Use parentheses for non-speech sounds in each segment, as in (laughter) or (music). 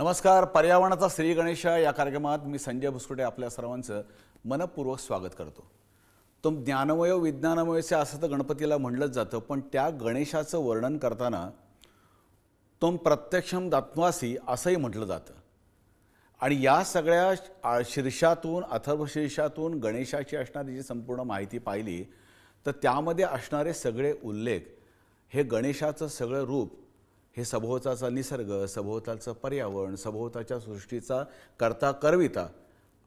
नमस्कार. पर्यावरणाचा श्री गणेशा या कार्यक्रमात मी संजय भुसकुटे आपल्या सर्वांचं मनपूर्वक स्वागत करतो. तो ज्ञानमय विज्ञानमयचे असं तर गणपतीला म्हणलंच जातं पण त्या गणेशाचं वर्णन करताना तो प्रत्यक्षम दात्वासी असंही म्हटलं जातं. आणि या सगळ्या शीर्षातून अथर्वशीर्षातून गणेशाची असणारी जी संपूर्ण माहिती पाहिली तर त्यामध्ये असणारे सगळे उल्लेख हे गणेशाचं सगळं रूप हे सभोवताचा निसर्ग सभोवताचं पर्यावरण सभोवताच्या सृष्टीचा करता करविता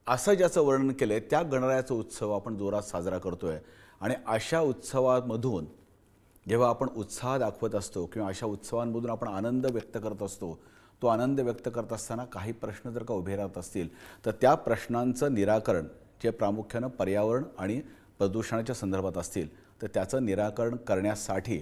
असं ज्याचं वर्णन केलं आहे त्या गणरायाचा उत्सव आपण जोरात साजरा करतो आहे आणि अशा उत्सवामधून जेव्हा आपण उत्साह दाखवत असतो किंवा अशा उत्सवांमधून आपण आनंद व्यक्त करत असतो तो आनंद व्यक्त करत असताना काही प्रश्न जर का उभे राहत असतील तर त्या प्रश्नांचं निराकरण जे प्रामुख्यानं पर्यावरण आणि प्रदूषणाच्या संदर्भात असतील तर त्याचं निराकरण करण्यासाठी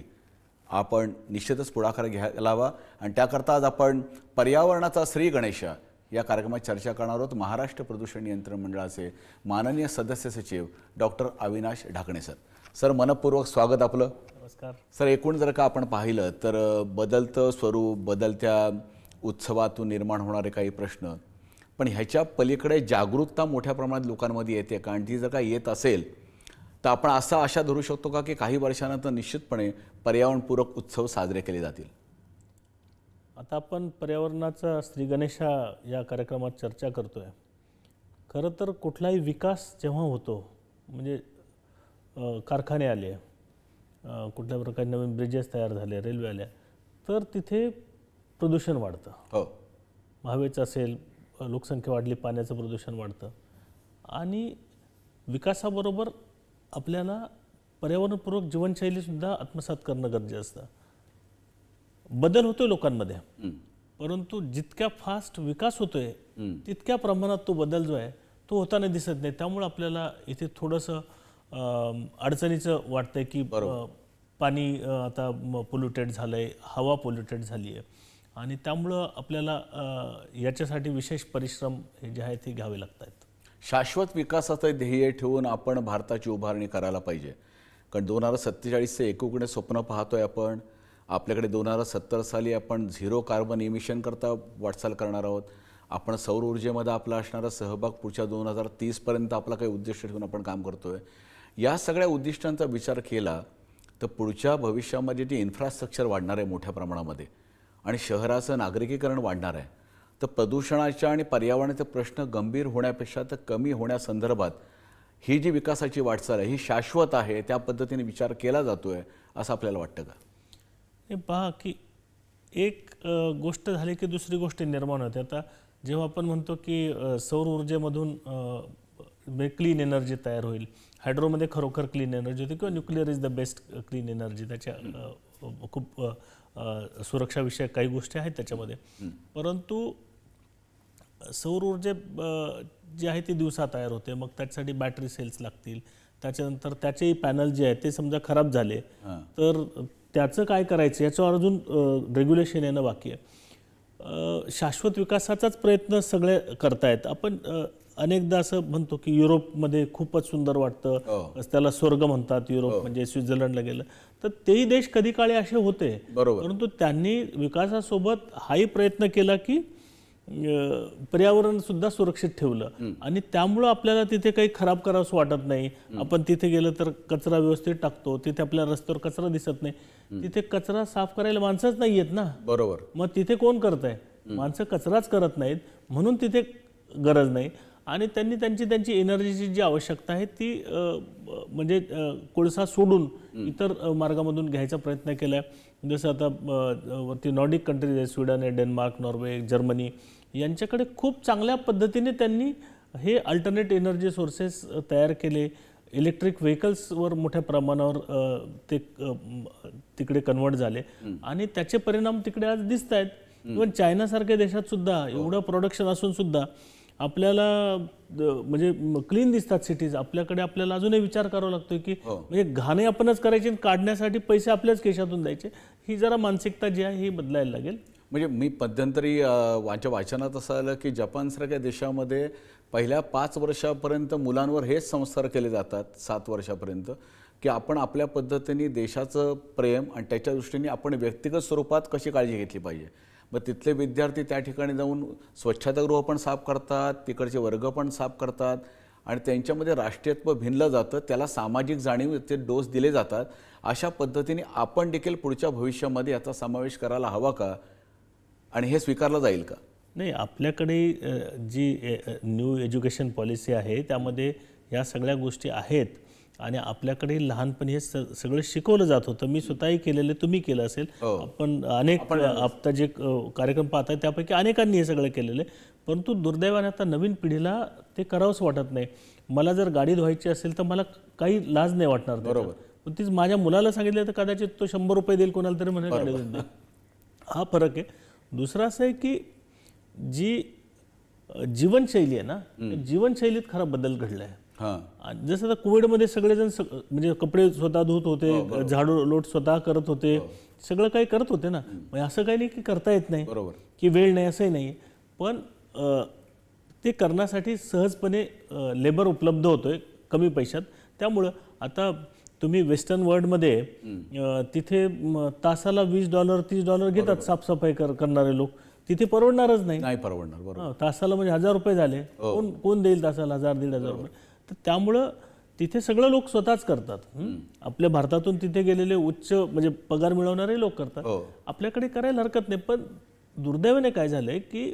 आपण निश्चितच पुढाकार घ्यायला हवा आणि त्याकरता आज आपण पर्यावरणाचा श्री गणेशा या कार्यक्रमात चर्चा करणार आहोत. महाराष्ट्र प्रदूषण नियंत्रण मंडळाचे माननीय सदस्य सचिव doctor Avinash Dhakane sir. Sir मनपूर्वक स्वागत आपलं. नमस्कार. सर एकूण जर का आपण पाहिलं तर बदलतं स्वरूप बदलत्या उत्सवातून निर्माण होणारे काही प्रश्न पण ह्याच्या पलीकडे जागरूकता मोठ्या प्रमाणात लोकांमध्ये येते का आणि ती जर का येत असेल तर आपण असा आशा धरू शकतो का की काही वर्षानंतर निश्चितपणे पर्यावरणपूरक उत्सव साजरे केले जातील? आता आपण पर्यावरणाचा श्री गणेशा या कार्यक्रमात चर्चा करतोय. खरं तर कुठलाही विकास जेव्हा होतो म्हणजे कारखाने आले कुठल्या प्रकारे नवीन ब्रिजेस तयार झाले रेल्वे आल्या तर तिथे प्रदूषण वाढतं. हो. हवेचं असेल लोकसंख्या वाढली पाण्याचं प्रदूषण वाढतं. आणि विकासाबरोबर आपल्याला पर्यावरणपूर्वक जीवनशैलीसुद्धा आत्मसात करणं गरजेचं असतं. बदल होतोय लोकांमध्ये. परंतु जितक्या फास्ट विकास होतोय तितक्या प्रमाणात तो बदल जो आहे तो होताना दिसत नाही. त्यामुळे आपल्याला इथे थोडंसं अडचणीचं वाटतंय की पाणी आता पोल्युटेड झालंय हवा पोल्युटेड झाली आहे आणि त्यामुळं आपल्याला याच्यासाठी विशेष परिश्रम हे जे आहेत ते घ्यावे लागत आहेत शाश्वत विकासाचं ध्येय ठेवून आपण भारताची उभारणी करायला पाहिजे. कारण दोन हजार सत्तेचाळीसचे एकोकडे स्वप्न पाहतोय आपण. आपल्याकडे दोन हजार सत्तर साली आपण झिरो कार्बन इमिशन करता वाटचाल करणार आहोत. आपण सौर ऊर्जेमध्ये आपला असणारा सहभाग पुढच्या दोन हजार तीसपर्यंत आपला काही उद्दिष्ट ठेवून आपण काम करतोय. या सगळ्या उद्दिष्टांचा विचार केला तर पुढच्या भविष्यामध्ये जे इन्फ्रास्ट्रक्चर वाढणार आहे मोठ्या प्रमाणामध्ये आणि शहराचं नागरिकीकरण वाढणार आहे तर प्रदूषणाच्या आणि पर्यावरणाचे प्रश्न गंभीर होण्यापेक्षा तर कमी होण्यासंदर्भात ही जी विकासाची वाटचाल आहे ही शाश्वत आहे त्या पद्धतीने विचार केला जातोय असं आपल्याला वाटतं का? हे पहा की एक गोष्ट झाली की दुसरी गोष्ट निर्माण होते. आता जेव्हा आपण म्हणतो की सौर ऊर्जेमधून क्लीन एनर्जी तयार होईल. हायड्रोमध्ये खरोखर क्लीन एनर्जी होते किंवा nuclear is the best clean energy. त्याच्या खूप सुरक्षाविषयक काही गोष्टी आहेत त्याच्यामध्ये. परंतु सौर ऊर्जे जी आहे ती दिवसा तयार होते. मग त्याच्यासाठी बॅटरी सेल्स लागतील. त्याच्यानंतर त्याचेही पॅनल जे आहेत ते समजा खराब झाले तर त्याचं काय करायचं? याच्यावर अजून रेग्युलेशन येणं बाकी आहे. शाश्वत विकासाचाच प्रयत्न सगळे करतायत. आपण अनेकदा असं म्हणतो की युरोपमध्ये खूपच सुंदर वाटतं. त्याला स्वर्ग म्हणतात युरोप म्हणजे स्वित्झर्लंडला गेलं. तर तेही देश कधी काळी असे होते. बरोबर. परंतु त्यांनी विकासासोबत हाही प्रयत्न केला की पर्यावरण सुद्धा सुरक्षित ठेवलं. आणि त्यामुळं आपल्याला तिथे काही खराब करावंसं वाटत नाही. आपण तिथे गेलं तर कचरा व्यवस्थित टाकतो. तिथे आपल्या रस्त्यावर कचरा दिसत नाही. तिथे कचरा साफ करायला माणसंच नाही येत ना. बरोबर. मग तिथे कोण करत आहे माणसं कचराच करत नाहीत. म्हणून तिथे गरज नाही. आणि त्यांनी त्यांची त्यांची एनर्जीची जी आवश्यकता आहे ती म्हणजे कोळसा सोडून इतर मार्गामधून घ्यायचा प्रयत्न केला आहे जसं आता वरती नॉर्डिक कंट्रीज आहे स्वीडन आहे डेन्मार्क नॉर्वे जर्मनी यांच्याकडे खूप चांगल्या पद्धतीने त्यांनी हे अल्टरनेट एनर्जी सोर्सेस तयार केले. इलेक्ट्रिक व्हेकल्सवर मोठ्या प्रमाणावर ते तिकडे कन्वर्ट झाले. आणि त्याचे परिणाम तिकडे आज दिसत आहेत इव्हन चायनासारख्या देशात सुद्धा एवढं प्रोडक्शन असून सुद्धा आपल्याला म्हणजे क्लीन दिसतात सिटीज. आपल्याकडे आपल्याला अजूनही विचार करावा लागतोय की म्हणजे घाणे आपणच करायचे काढण्यासाठी पैसे आपल्याच केशातून द्यायचे. ही जरा मानसिकता जी आहे ही बदलायला लागेल. म्हणजे मी मध्यंतरी अ, वाच्या वाचनात असं आलं की जपानसारख्या देशामध्ये पहिल्या पाच वर्षापर्यंत मुलांवर हेच संस्कार केले जातात सात वर्षापर्यंत की आपण आपल्या पद्धतीने देशाचं प्रेम आणि त्याच्या दृष्टीने आपण व्यक्तिगत स्वरूपात कशी काळजी घेतली पाहिजे. मग तिथले विद्यार्थी त्या ठिकाणी जाऊन स्वच्छतागृह पण साफ करतात तिकडचे वर्ग पण साफ करतात आणि त्यांच्यामध्ये राष्ट्रीयत्व भिनलं जातं त्याला सामाजिक जाणीव ते डोस दिले जातात. अशा पद्धतीने आपण देखील पुढच्या भविष्यामध्ये याचा समावेश करायला हवा का? आणि हे स्वीकारलं जाईल का? नाही आपल्याकडे जी न्यू एज्युकेशन पॉलिसी आहे त्यामध्ये या सगळ्या गोष्टी आहेत. आणि आपल्याकडे लहानपणी हे सगळं शिकवलं जात होतं. मी स्वतःही केलेलं तुम्ही केलं असेल. आपण अनेक आता जे कार्यक्रम पाहताय त्यापैकी अनेकांनी हे सगळं केलेलं आहे. परंतु दुर्दैवाने आता नवीन पिढीला ते करावंच वाटत नाही. मला जर गाडी धुवायची असेल तर मला काही लाज नाही वाटणार बरोबर. पण तीच माझ्या मुलाला सांगितलं तर कदाचित तो शंभर रुपये देईल कोणाला तरी म्हणेल गाडी धुवून. हा फरक आहे. दुसरा असं आहे की जी जीवनशैली आहे ना जीवनशैलीत खरा बदल घडला आहे हां जसं आता कोविडमध्ये सगळेजण सग- म्हणजे कपडे स्वतः धुत होते झाडू लोट स्वतः करत होते सगळं काही करत होते ना. मग असं काही नाही की करता येत नाही बरोबर. की वेळ नाही असंही नाही. पण अ, ते करण्यासाठी सहजपणे लेबर उपलब्ध होतोय कमी पैशात. त्यामुळं आता तुम्ही वेस्टर्न वर्ल्डमध्ये अ, तिथे म, तासाला वीस डॉलर तीस डॉलर घेतात साफसफाई कर करणारे लोक. तिथे परवडणारच नाही. नाही परवडणार बरोबर. हा, तासाला म्हणजे हजार रुपये झाले. कोण कोण देईल तासाला? हजार दीड हजार रुपये. तर त्यामुळं तिथे सगळं लोक स्वतःच करतात. हं? आपल्या भारतातून तिथे गेलेले उच्च म्हणजे पगार मिळवणारे लोक करतात. हो. आपल्याकडे करायला हरकत नाही पण दुर्दैवाने काय झालंय की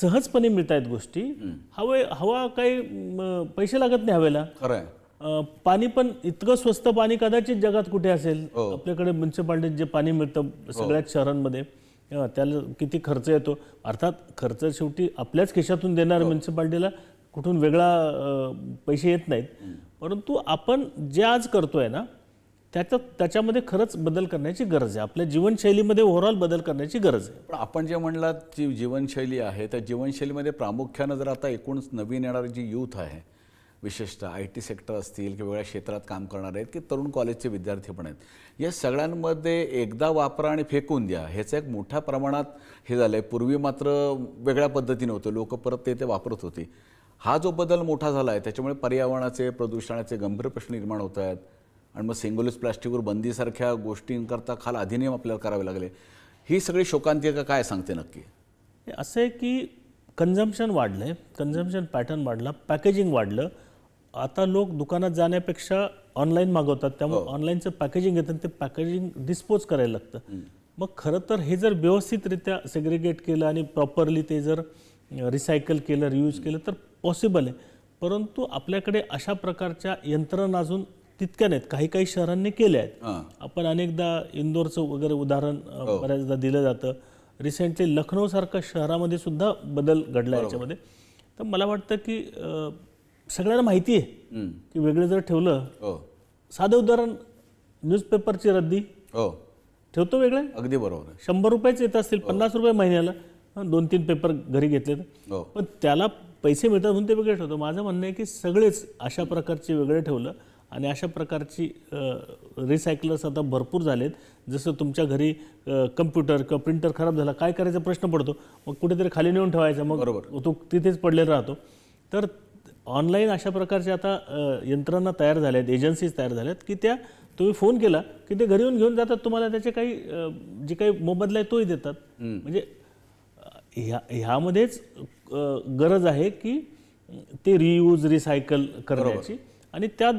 सहजपणे मिळत आहेत गोष्टी हवे हवा काही पैसे लागत नाही हवेला. पाणी पण इतकं स्वस्त पाणी कदाचित जगात कुठे असेल. आपल्याकडे म्युन्सिपाल्टीत जे पाणी मिळतं सगळ्याच शहरांमध्ये अ, त्याला किती खर्च येतो. अर्थात खर्च शेवटी आपल्याच खिशातून देणार म्युन्सिपाल्टीला कुठून वेगळा पैसे येत नाहीत. परंतु आपण जे आज करतोय ना त्याच्यात त्याच्यामध्ये खरंच बदल करण्याची गरज आहे. आपल्या जीवनशैलीमध्ये ओव्हरऑल बदल करण्याची गरज आहे. पण आपण जे म्हणलात जी जीवनशैली आहे त्या जीवनशैलीमध्ये प्रामुख्यानं जर आता एकूण नवीन येणारी जी यूथ आहे विशेषतः आय टी सेक्टर असतील किंवा वेगळ्या क्षेत्रात काम करणारे आहेत की तरुण कॉलेजचे विद्यार्थी पण आहेत या सगळ्यांमध्ये एकदा वापरा आणि फेकून द्या. ह्याचं एक मोठ्या प्रमाणात हे झालं आहे पूर्वी मात्र वेगळ्या पद्धतीने होतं. लोक परत ते ते वापरत होती. हा जो बदल मोठा झाला आहे त्याच्यामुळे पर्यावरणाचे प्रदूषणाचे गंभीर प्रश्न निर्माण होत आहेत. आणि मग सिंगल यूज प्लास्टिकवर बंदीसारख्या गोष्टींकरता खाल अधिनियम आपल्याला करावे लागले. ही सगळी शोकांतिका काय सांगते नक्की? हे असं आहे की कन्झम्पशन वाढलं आहे कन्झम्पशन पॅटर्न वाढला. पॅकेजिंग वाढलं. आता लोक दुकानात जाण्यापेक्षा ऑनलाईन मागवतात. त्यामुळे ऑनलाईनचं पॅकेजिंग येतं आणि ते पॅकेजिंग डिस्पोज करायला लागतं. मग खरं तर हे जर व्यवस्थितरित्या सेग्रिगेट केलं आणि प्रॉपरली ते जर रिसायकल केलं रियूज केलं तर पॉसिबल आहे. परंतु आपल्याकडे अशा प्रकारच्या यंत्रणा अजून तितक्या नाहीत. काही काही शहरांनी केल्या आहेत. हां. आपण अनेकदा इंदोरचं वगैरे उदाहरण अ, बऱ्याचदा दिलं जातं. रिसेंटली लखनौसारखं शहरामध्ये सुद्धा बदल घडला याच्यामध्ये. तर मला वाटतं की सगळ्यांना माहिती आहे. की वेगळं जर ठेवलं हो. साधं उदाहरण न्यूजपेपरची रद्दी हो. ठेवतो वेगळे? अगदी बरोबर शंभर रुपयेच येत असतील पन्नास रुपये महिन्याला हं, दोन तीन पेपर घरी घेतले तर हो. पण त्याला पैसे मिळतात म्हणून ते वेगळे ठेवतो. माझं म्हणणं आहे की सगळेच अशा प्रकारचे वेगळे ठेवलं आणि अशा प्रकारची रिसायकलर्स आता भरपूर झालेत. जसं तुमच्या घरी कम्प्युटर किंवा प्रिंटर खराब झाला काय करायचा प्रश्न पडतो? मग कुठेतरी खाली नेऊन ठेवायचा मग तो तिथेच पडलेला राहतो. तर ऑनलाईन अशा प्रकारच्या आता यंत्रणा तयार झाल्या आहेत एजन्सीज तयार झाल्यात की त्या तुम्ही फोन केला की ते घरी येऊन घेऊन जातात. तुम्हाला त्याचे काही जे काही मोबदला आहे तोही देतात. म्हणजे ह्या ह्यामध्येच गरज आहे की ते रियूज रिसायकल करण्याची. आणि त्या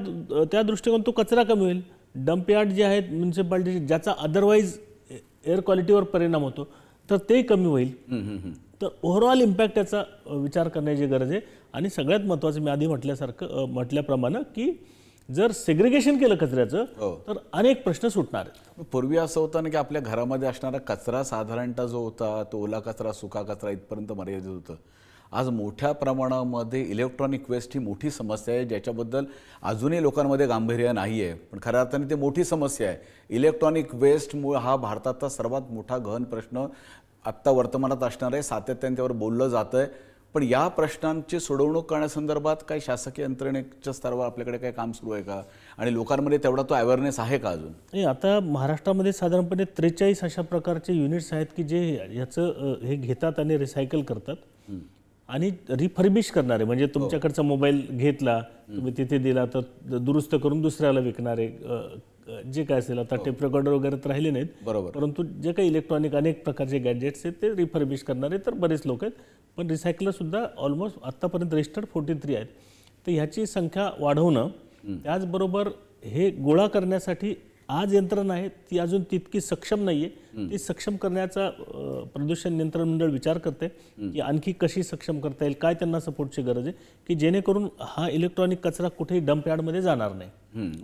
त्या दृष्टिकोन तो कचरा कमी होईल. डम्प यार्ड जे आहेत म्युन्सिपाल्टी ज्याचा अदरवाईज एअर क्वालिटीवर परिणाम होतो तर ते कमी होईल. तर ओव्हरऑल इम्पॅक्ट त्याचा विचार करण्याची गरज आहे. आणि सगळ्यात महत्त्वाचं मी आधी म्हटल्यासारखं म्हटल्याप्रमाणे की जर सेग्रिगेशन केलं कचऱ्याचं हो. तर अनेक प्रश्न सुटणार पूर्वी असं होतं ना की आपल्या घरामध्ये असणारा कचरा साधारणतः जो होता तो ओला कचरा सुका कचरा इथपर्यंत मर्यादित होतं. आज मोठ्या प्रमाणामध्ये इलेक्ट्रॉनिक वेस्ट ही मोठी समस्या आहे ज्याच्याबद्दल अजूनही लोकांमध्ये गांभीर्य नाही आहे पण खऱ्या अर्थाने ते मोठी समस्या आहे. इलेक्ट्रॉनिक वेस्टमुळे हा भारताचा सर्वात मोठा गहन प्रश्न आत्ता वर्तमानात असणार आहे. सातत्याने त्यावर बोललं जातं आहे पण या प्रश्नांची सोडवणूक करण्यासंदर्भात काही शासकीय यंत्रणेच्या स्तरावर आपल्याकडे काही काम सुरू आहे का? आणि लोकांमध्ये तेवढा तो अवेअरनेस आहे का अजून? नाही आता महाराष्ट्रामध्ये साधारणपणे त्रेचाळीस अशा प्रकारचे युनिट्स आहेत की जे ह्याचं अ, हे घेतात आणि रिसायकल करतात. आणि रिफर्बिश करणारे म्हणजे तुमच्याकडचा मोबाईल घेतला तुम्ही तिथे दिला तर दुरुस्त करून दुसऱ्याला विकणारे जे काय असेल आता टेप रेकॉर्डर वगैरे तर राहिले नाहीत. बरोबर. परंतु जे काही इलेक्ट्रॉनिक अनेक प्रकारचे गॅजेट्स आहेत ते रिफर्बिश करणारे तर बरेच लोक आहेत. पण रिसायकलर सुद्धा ऑलमोस्ट आत्तापर्यंत रजिस्टर्ड फोर्टी थ्री आहेत. तर ह्याची संख्या वाढवणं त्याचबरोबर हे गोळा करण्यासाठी आज यंत्रणा आहे ती अजून तितकी सक्षम नाही आहे ती सक्षम करण्याचा प्रदूषण नियंत्रण मंडळ विचार करते की आणखी कशी सक्षम करता येईल काय त्यांना सपोर्टची गरज आहे की जेणेकरून हा इलेक्ट्रॉनिक कचरा कुठेही डंप यार्डमध्ये जाणार नाही.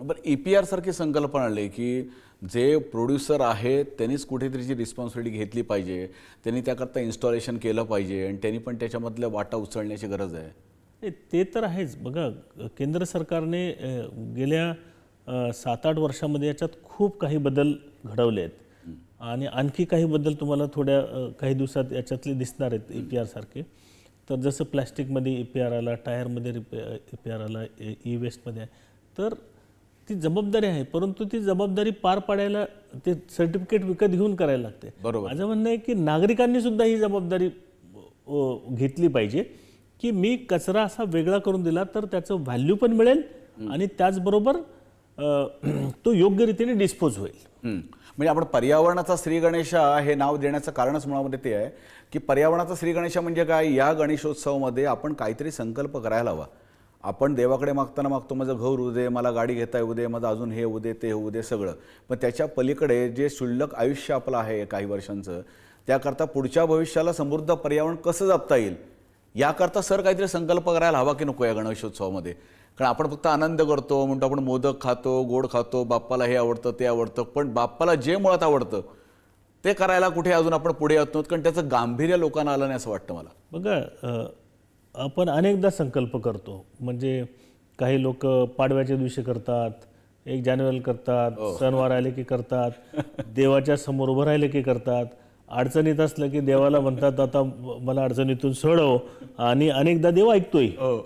बरं ई पी आर सारखी संकल्पना आणली की जे प्रोड्युसर आहे त्यांनीच कुठेतरीची रिस्पॉन्सिबिलिटी घेतली पाहिजे. त्यांनी त्याकरता इन्स्टॉलेशन केलं पाहिजे आणि त्यांनी पण त्याच्यामधल्या वाटा उचलण्याची गरज आहे. ते तर आहेच. बघा केंद्र सरकारने गेल्या सात आठ वर्षामध्ये याच्यात खूप काही बदल घडवले आहेत. आणि आणखी काही बदल तुम्हाला थोड्या काही दिवसात याच्यातले दिसणार आहेत ए पी आरसारखे तर जसं प्लॅस्टिकमध्ये ए पी आर आला टायरमध्ये ए पी आर आला e ई वेस्टमध्ये आहे तर ती जबाबदारी आहे परंतु ती जबाबदारी पार पाडायला ते सर्टिफिकेट विकत घेऊन करायला लागते. बरोबर. माझं म्हणणं आहे की नागरिकांनी सुद्धा ही जबाबदारी घेतली पाहिजे की मी कचरा असा वेगळा करून दिला तर त्याचं व्हॅल्यू पण मिळेल आणि त्याचबरोबर तो योग्य रीतीने डिस्पोज होईल. म्हणजे आपण पर्यावरणाचा श्री गणेशा हे नाव देण्याचं कारणच मुळामध्ये ते आहे की पर्यावरणाचा श्री गणेशा म्हणजे काय? या गणेशोत्सवामध्ये आपण काहीतरी संकल्प करायला हवा. आपण देवाकडे मागताना मागतो माझं घर होऊ दे मला गाडी घेता येऊ दे माझं अजून हे होऊ दे ते होऊ दे सगळं. पण त्याच्या पलीकडे जे शुल्लक आयुष्य आपलं आहे काही वर्षांचं त्याकरता पुढच्या भविष्याला समृद्ध पर्यावरण कसं जपता येईल? याकरता सर काहीतरी संकल्प करायला हवा की नको या गणेशोत्सवामध्ये? कारण आपण फक्त आनंद करतो म्हणतो आपण मोदक खातो गोड खातो बाप्पाला हे आवडतं ते आवडतं पण बाप्पाला जे मुळात आवडतं ते करायला कुठे अजून आपण पुढे येत नव्हतं कारण त्याचं गांभीर्य लोकांना आलं नाही असं वाटतं मला. बघा आपण अनेकदा संकल्प करतो. म्हणजे काही लोक पाडव्याच्या दिवशी करतात एक जानेवारी करतात सणवार आले की करतात (laughs) देवाच्या समोर उभं राहिले की करतात. अडचणीत असलं की देवाला म्हणतात आता मला अडचणीतून सोडव. आणि अनेकदा देव ऐकतोय. हो.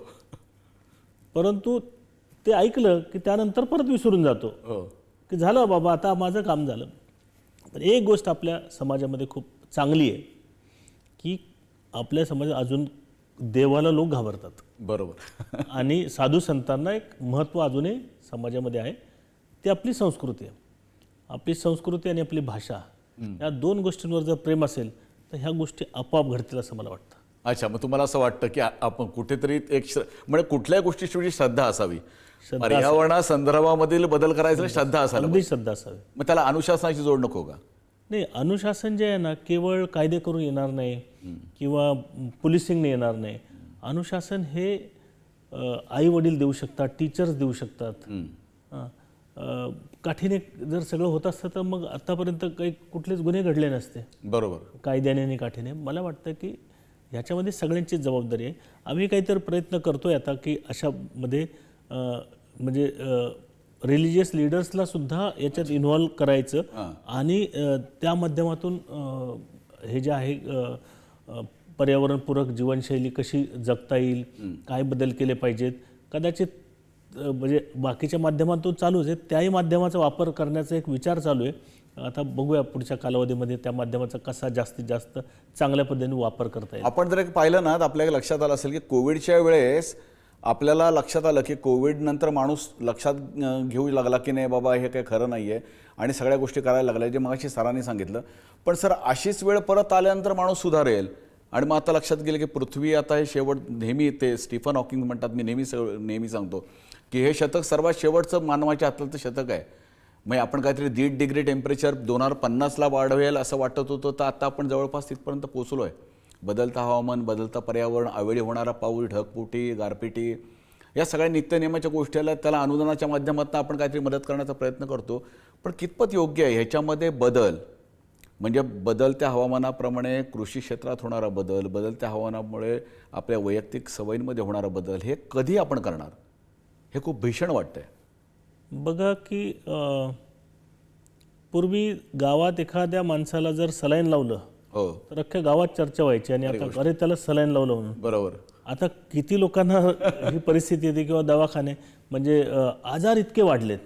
परंतु ते ऐकलं की त्यानंतर परत विसरून जातो. हो. की झालं बाबा आता माझं काम झालं. पण एक गोष्ट आपल्या समाजामध्ये खूप चांगली आहे की आपल्या समाजात अजून देवाला लोक घाबरतात. बरोबर. (laughs) आणि साधू संतांना एक महत्त्व अजूनही समाजामध्ये आहे. ती आपली संस्कृती आहे. आपली संस्कृती आणि आपली भाषा या दोन गोष्टींवर जर प्रेम असेल तर ह्या गोष्टी आपोआप घडतील असं मला वाटतं. अच्छा मग तुम्हाला असं वाटतं की आपण कुठेतरी एक म्हणजे कुठल्याही गोष्टीची श्रद्धा असावी. पर्यावरणा संदर्भामधील बदल करायचं श्रद्धा असायला अगदी श्रद्धा असावी. मग त्याला अनुशासनाची जोड नको का? नाही अनुशासन जे आहे ना केवळ कायदे करून येणार नाही किंवा पोलिसिंगने येणार नाही. अनुशासन हे आई वडील देऊ शकतात टीचर्स देऊ शकतात. काठीने जर सगळं होत असतं तर मग आतापर्यंत काही कुठलेच गुन्हे घडले नसते. बरोबर. कायद्याने आणि काठीने. मला वाटतं की ह्याच्यामध्ये सगळ्यांचीच जबाबदारी आहे. आम्ही काहीतरी प्रयत्न करतोय आता की अशामध्ये म्हणजे रिलिजियस लिडर्सला सुद्धा याच्यात इन्व्हॉल्व करायचं. आणि त्या माध्यमातून हे जे आहे पर्यावरणपूरक जीवनशैली कशी जगता येईल काय बदल केले पाहिजेत कदाचित म्हणजे बाकीच्या माध्यमातून चालूच आहे त्याही माध्यमाचा वापर करण्याचा एक विचार चालू आहे. आता बघूया पुढच्या कालावधीमध्ये त्या माध्यमाचा कसा जास्तीत जास्त चांगल्या पद्धतीने वापर करता येईल. आपण जर एक पाहिलं ना तर आपल्याला लक्षात आलं असेल की कोविडच्या वेळेस आपल्याला लक्षात आलं की कोविडनंतर माणूस लक्षात घेऊ लागला की नाही बाबा हे काही खरं नाही आहे आणि सगळ्या गोष्टी करायला लागल्या जे मगाशी सरांनी सांगितलं. पण सर अशीच वेळ परत आल्यानंतर माणूस सुधारेल. आणि मग आता लक्षात गेलं की पृथ्वी आता हे शेवट नेहमी ते स्टीफन हॉकिंग म्हणतात मी नेहमी नेहमी सांगतो की हे शतक सर्वात शेवटचं मानवाच्या हातलं शतक आहे. मग आपण काहीतरी दीड डिग्री टेम्परेचर दोन हजार पन्नासला वाढवेल असं वाटत होतं तर आता आपण जवळपास तिथपर्यंत पोचलो आहे बदलता हवामान बदलता पर्यावरण अवेळी होणारा पाऊस ढगपुटी गारपिटी या सगळ्या नित्यनेमाच्या गोष्टीला त्याला अनुदानाच्या माध्यमातून आपण काहीतरी मदत करण्याचा प्रयत्न करतो. पण कितपत योग्य आहे? ह्याच्यामध्ये बदल म्हणजे बदलत्या हवामानाप्रमाणे कृषी क्षेत्रात होणारा बदल बदलत्या हवामानामुळे आपल्या वैयक्तिक सवयींमध्ये होणारा बदल हे कधी आपण करणार? हे खूप भीषण वाटतंय. बघा की पूर्वी गावात एखाद्या माणसाला जर सलाईन लावलं हो. तर अख्ख्या गावात चर्चा व्हायची आणि आता अरे त्याला सलाईन लावलं म्हणून. बरोबर. आता किती लोकांना ही परिस्थिती येते किंवा दवाखाने म्हणजे आजार इतके वाढलेत.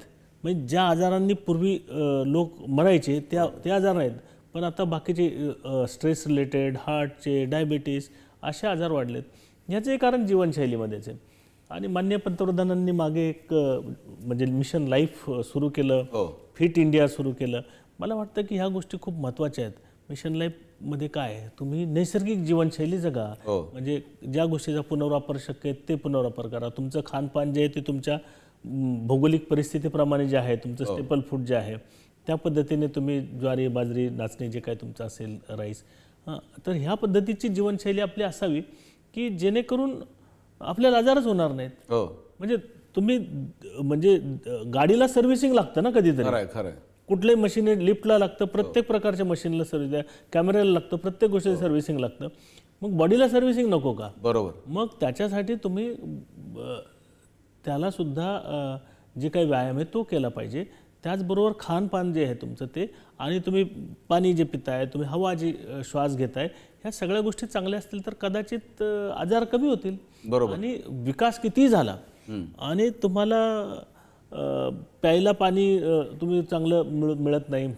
म्हणजे ज्या आजारांनी पूर्वी लोक मरायचे त्या ते आजार नाहीत. पण आता बाकीचे स्ट्रेस रिलेटेड हार्टचे डायबिटीस असे आजार वाढलेत. ह्याचे कारण जीवनशैलीमध्येच आहे. आणि मान्य पंतप्रधानांनी मागे एक म्हणजे मिशन लाईफ सुरू केलं. हो. फिट इंडिया सुरू केलं. मला वाटतं की ह्या गोष्टी खूप महत्त्वाच्या आहेत. मिशन लाईफमध्ये काय आहे? तुम्ही नैसर्गिक जीवनशैली जगा. हो. म्हणजे ज्या गोष्टीचा पुनर्वापर शक्य आहे ते पुनर्वापर करा. तुमचं खानपान जे आहे ते तुमच्या भौगोलिक परिस्थितीप्रमाणे जे आहे तुमचं स्टेपल फूड जे आहे त्या पद्धतीने तुम्ही ज्वारी बाजरी नाचणी जे काय तुमचं असेल राईस हां तर ह्या पद्धतीची जीवनशैली आपली असावी की जेणेकरून आपल्याला आजारच होणार नाहीत. हो. म्हणजे तुम्ही म्हणजे गाडीला सर्व्हिसिंग लागतं ना कधीतरी. खरं कुठल्याही मशीन लिफ्टला लागतं प्रत्येक प्रकारच्या मशीनला सर्व्हिस द्या. कॅमेऱ्याला लागतं प्रत्येक गोष्टीला सर्व्हिसिंग लागतं. मग बॉडीला सर्व्हिसिंग नको का? बरोबर. मग त्याच्यासाठी तुम्ही त्याला सुद्धा जे काही व्यायाम आहे तो केला पाहिजे. त्याचबरोबर खानपान जे आहे तुमचं ते आणि तुम्ही पाणी जे पिताय तुम्ही हवा जी श्वास घेताय ह्या सगळ्या गोष्टी चांगल्या असतील तर कदाचित आजार कमी होतील. बरोबर. आणि विकास किती झाला आणि तुम्हाला प्यायला पाणी तुम्ही चांगलं मिळ मिळत नाही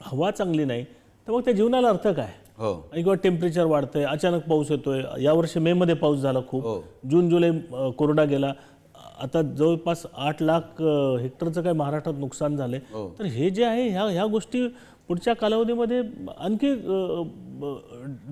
हवा चांगली नाही तर मग त्या जीवनाला अर्थ काय? हो. आणि किंवा टेम्परेचर वाढतंय अचानक पाऊस येतोय यावर्षी मे मध्ये पाऊस झाला खूप हो. जून जुलै कोरडा गेला आता जवळपास आठ लाख हेक्टरचं काय महाराष्ट्रात नुकसान झालंय हो. तर हे जे आहे ह्या ह्या गोष्टी पुढच्या कालावधीमध्ये आणखी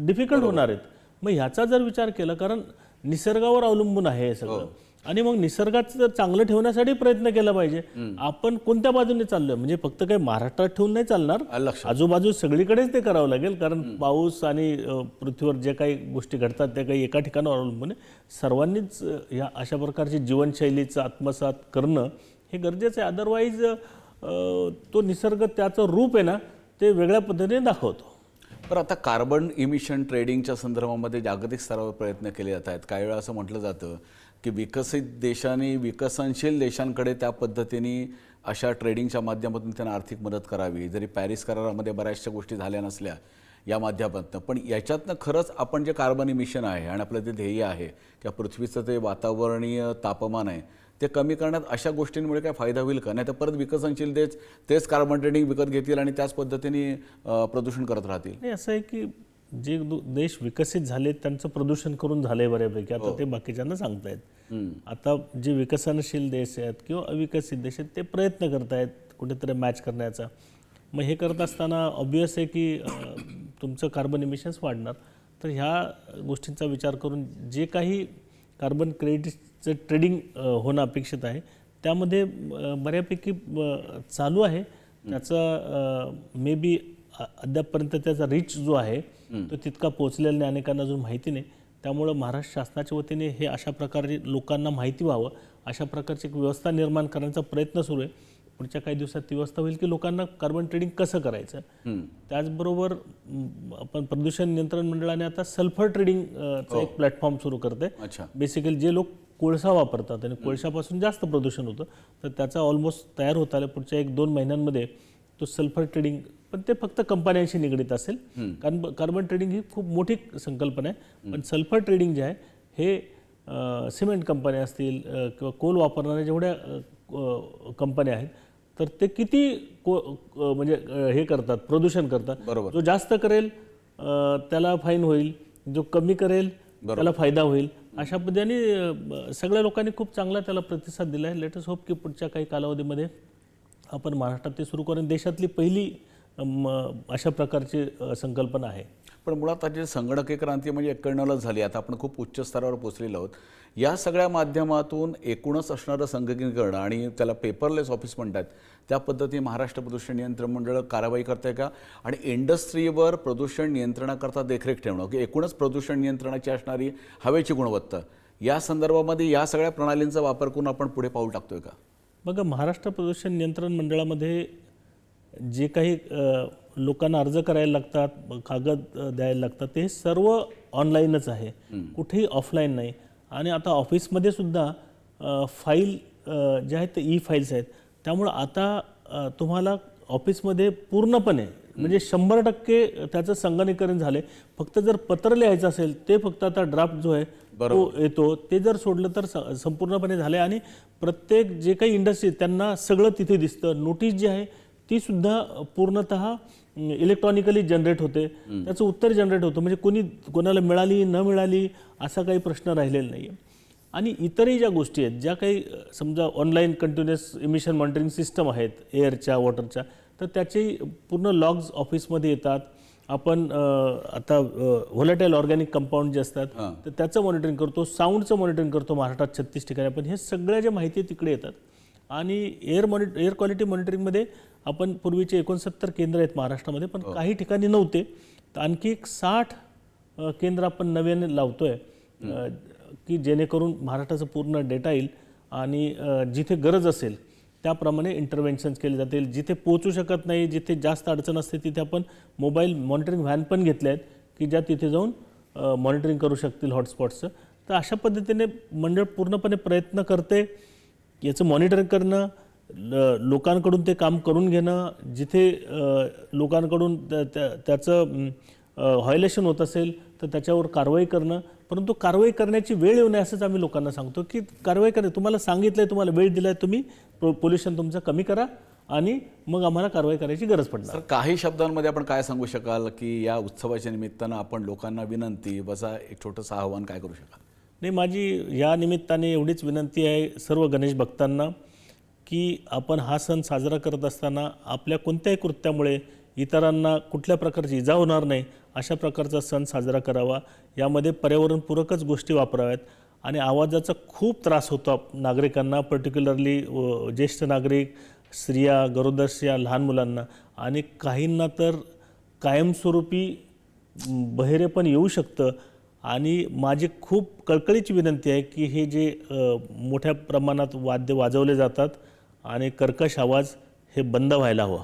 डिफिकल्ट होणार आहेत. मग ह्याचा जर विचार केला कारण निसर्गावर अवलंबून आहे हे सगळं. आणि मग निसर्गाचं जर चांगलं ठेवण्यासाठी प्रयत्न केला पाहिजे आपण कोणत्या बाजूने चाललोय? म्हणजे फक्त काही महाराष्ट्रात ठेवून नाही चालणार आजूबाजू सगळीकडेच ते करावं लागेल. कारण पाऊस आणि पृथ्वीवर जे काही गोष्टी घडतात त्या काही एका ठिकाणावर अवलंबून सर्वांनीच या अशा प्रकारची जीवनशैलीचं आत्मसात करणं हे गरजेचं आहे. अदरवाईज तो निसर्ग त्याचं रूप आहे ना ते वेगळ्या पद्धतीने दाखवतो. पण आता कार्बन इमिशन ट्रेडिंगच्या संदर्भामध्ये जागतिक स्तरावर प्रयत्न केले जात आहेत. काही वेळा असं म्हटलं जातं की विकसित देशांनी विकसनशील देशांकडे त्या पद्धतीने अशा ट्रेडिंगच्या माध्यमातून त्यांना आर्थिक मदत करावी. जरी पॅरिस करारामध्ये बऱ्याचशा गोष्टी झाल्या नसल्या या माध्यमातून पण याच्यातनं खरंच आपण जे कार्बन इमिशन आहे आणि आपलं ते ध्येय आहे किंवा पृथ्वीचं ते वातावरणीय तापमान आहे ते कमी करण्यात अशा गोष्टींमुळे काय फायदा होईल का? नाही तर परत विकसनशील देश तेच कार्बन ट्रेडिंग विकत घेतील आणि त्याच पद्धतीने प्रदूषण करत राहतील. असं आहे की जे देश विकसित झाले त्यांचं प्रदूषण करून झालंय बऱ्यापैकी. आता ते बाकीच्यांना सांगतायत. आता जे विकसनशील देश आहेत किंवा अविकसित देश आहेत ते प्रयत्न करतायत कुठेतरी मॅच करण्याचा. मग हे करत असताना ऑब्वियस आहे की तुमचं कार्बन इमिशन्स वाढणार. तर ह्या गोष्टींचा विचार करून जे काही कार्बन क्रेडिटचं ट्रेडिंग होणं अपेक्षित आहे त्यामध्ये बऱ्यापैकी चालू आहे. त्याचा मे बी अद्यापपर्यंत त्याचा रिच जो आहे तो तितका पोहोचलेला नाही अनेकांना अजून माहिती नाही. त्यामुळं महाराष्ट्र शासनाच्या वतीने हे अशा प्रकारे लोकांना माहिती व्हावं अशा प्रकारची एक व्यवस्था निर्माण करण्याचा प्रयत्न सुरू आहे. पुढच्या काही दिवसात ती व्यवस्था होईल की लोकांना कार्बन ट्रेडिंग कसं करायचं? त्याचबरोबर आपण प्रदूषण नियंत्रण मंडळाने आता सल्फर ट्रेडिंग चा एक प्लॅटफॉर्म सुरू करते. बेसिकली जे लोक कोळसा वापरतात आणि कोळशापासून जास्त प्रदूषण होतं तर त्याचा ऑलमोस्ट तयार होत आलं पुढच्या एक दोन महिन्यांमध्ये तो सल्फर ट्रेडिंग पण ते फक्त कंपन्यांशी निगडीत असेल. कारण कार्बन ट्रेडिंग ही खूप मोठी संकल्पना आहे. पण सल्फर ट्रेडिंग जे आहे हे सिमेंट कंपन्या असतील किंवा कोल वापरणाऱ्या जेवढ्या कंपन्या आहेत तर ते किती को म्हणजे हे करतात प्रदूषण करतात. बरोबर. जो जास्त करेल त्याला फाईन होईल. जो कमी करेल त्याला फायदा होईल. अशा पद्धतीने सगळ्या लोकांनी खूप चांगला त्याला प्रतिसाद दिला आहे लेटस होप की पुढच्या काही कालावधीमध्ये आपण महाराष्ट्रात ते सुरू करून देशातली पहिली अशा प्रकारची संकल्पना आहे. पण मुळात आता संगणकीय क्रांती म्हणजे एक्क्याण्णवलाच झाली आता आपण खूप उच्च स्तरावर पोहोचलेलो आहोत. या सगळ्या माध्यमातून एकूणच असणारं संगणकीकरण आणि त्याला पेपरलेस ऑफिस म्हणतात त्या पद्धतीने महाराष्ट्र प्रदूषण नियंत्रण मंडळ कारवाई करते का? आणि इंडस्ट्रीवर प्रदूषण नियंत्रणाकरता देखरेख ठेवणं की एकूणच प्रदूषण नियंत्रणाची असणारी हवेची गुणवत्ता या संदर्भामध्ये या सगळ्या प्रणालींचा वापर करून आपण पुढे पाऊल टाकतोय का? बघा महाराष्ट्र प्रदूषण नियंत्रण मंडळामध्ये जे काही लोकांना अर्ज करायला लागतात कागद द्यायला लागतात ते सर्व ऑनलाईनच आहे. कुठेही ऑफलाईन नाही. आणि आता ऑफिसमध्ये सुद्धा फाईल अ, जे आहेत ते ई फाईल्स आहेत. त्यामुळं आता तुम्हाला ऑफिसमध्ये पूर्णपणे म्हणजे शंभर टक्के त्याचं संगणकीकरण झाले फक्त जर पत्र लिहायचं असेल ते फक्त आता ड्राफ्ट जो आहे तो येतो. ते जर सोडलं तर संपूर्णपणे झाले आणि प्रत्येक जे काही इंडस्ट्री त्यांना सगळं तिथे दिसतं. नोटीस जी आहे ती सुद्धा पूर्णत इलेक्ट्रॉनिकली जनरेट होते. त्याचं उत्तर जनरेट होतं. म्हणजे कोणी कोणाला मिळाली न मिळाली असा काही प्रश्न राहिलेला नाही आहे आणि इतरही ज्या गोष्टी आहेत ज्या काही समजा online continuous emission monitoring system आहेत एअरच्या वॉटरच्या तर त्याचे पूर्ण लॉग्स ऑफिसमध्ये येतात. आपण आता व्होलेटाईल ऑर्गॅनिक कंपाऊंड जे असतात तर त्याचं मॉनिटरिंग करतो साऊंडचं मॉनिटरिंग करतो महाराष्ट्रात छत्तीस ठिकाणी. आपण हे सगळ्या ज्या माहिती तिकडे येतात आणि एअर मॉनिट एअर क्वालिटी मॉनिटरिंगमध्ये आपण पूर्वीचे एकोणसत्तर केंद्र आहेत महाराष्ट्रामध्ये पण काही ठिकाणी नव्हते. तर आणखी एक साठ केंद्र आपण नव्याने लावतोय की जेणेकरून महाराष्ट्राचा पूर्ण डेटा येईल आणि जिथे गरज असेल त्याप्रमाणे इंटरव्हेन्शन्स केले जातील. जिथे पोहोचू शकत नाही जिथे जास्त अडचण असते तिथे आपण मोबाईल मॉनिटरिंग व्हॅन पण घेतल्या आहेत की ज्या तिथे जाऊन मॉनिटरिंग करू शकतील हॉटस्पॉटचं तर अशा पद्धतीने मंडळ पूर्णपणे प्रयत्न करते. याचं मॉनिटरिंग करणं लोकांकडून ते काम करून घेणं जिथे लोकांकडून त्या- त्या- त्याचं व्हायलेशन होत असेल तर त्याच्यावर कारवाई करणं. परंतु कारवाई करण्याची वेळ येऊ नये असंच आम्ही लोकांना सांगतो की कारवाई करा तुम्हाला सांगितलं आहे तुम्हाला वेळ दिला आहे तुम्ही पोल्युशन तुमचं कमी करा आणि मग आम्हाला कारवाई करायची गरज पडणार. सर काही शब्दांमध्ये आपण काय सांगू शकाल की या उत्सवाच्या निमित्तानं आपण लोकांना विनंती बसा एक छोटंसं आव्हान काय करू शकाल? नाही माझी या निमित्ताने एवढीच विनंती आहे सर्व गणेश भक्तांना. की आपण हा सण साजरा करत असताना आपल्या कोणत्याही कृत्यामुळे इतरांना कुठल्या प्रकारची इजा होणार नाही अशा प्रकारचा सण साजरा करावा. यामध्ये पर्यावरणपूरकच गोष्टी वापराव्यात आणि आवाजाचा खूप त्रास होतो नागरिकांना पर्टिक्युलरली ज्येष्ठ नागरिक स्त्रिया गरोदर स्त्रिया लहान मुलांना. आणि काहींना तर कायमस्वरूपी बहिरे पण येऊ शकतं. आणि माझी खूप कळकळीची विनंती आहे की हे जे मोठ्या प्रमाणात वाद्य वाजवले जातात आणि कर्कश आवाज हे बंद व्हायला हवं.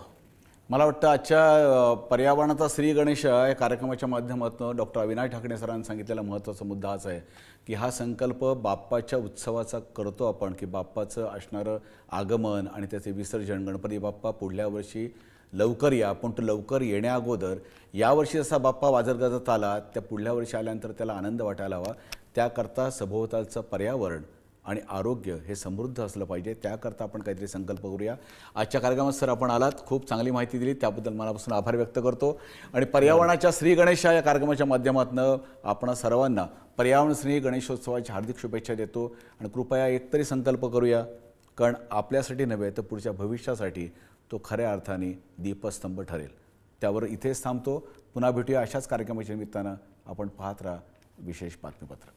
मला वाटतं आजच्या पर्यावरणाचा श्री गणेश या कार्यक्रमाच्या माध्यमातून डॉक्टर अविनाश ठाकरे सरांनी सांगितलेला महत्त्वाचा मुद्दा हाच आहे की हा संकल्प बाप्पाच्या उत्सवाचा करतो आपण की बाप्पाचं असणारं आगमन आणि त्याचे विसर्जन गणपती बाप्पा पुढल्या वर्षी लवकर या पण तो लवकर येण्याअगोदर यावर्षी जसा बाप्पा वाजरगाजत आला त्या पुढल्या वर्षी आल्यानंतर त्याला आनंद वाटायला हवा. त्याकरता सभोवतालचं पर्यावरण आणि आरोग्य हे समृद्ध असलं पाहिजे. त्याकरता आपण काहीतरी संकल्प करूया. आजच्या कार्यक्रमात सर आपण आलात. खूप चांगली माहिती दिली. त्याबद्दल मनापासून आभार व्यक्त करतो. आणि पर्यावरणाच्या श्री गणेशा या कार्यक्रमाच्या माध्यमातून आपण सर्वांना पर्यावरण श्री गणेशोत्सवाची हार्दिक शुभेच्छा देतो. आणि कृपया एकतरी संकल्प करूया. कारण आपल्यासाठी नव्हे तर पुढच्या भविष्यासाठी तो खऱ्या अर्थाने दीपस्तंभ ठरेल. त्यावर इथेच थांबतो. पुन्हा भेटूया अशाच कार्यक्रमाच्या निमित्तानं. आपण पाहत राहा विशेष बातमीपत्र.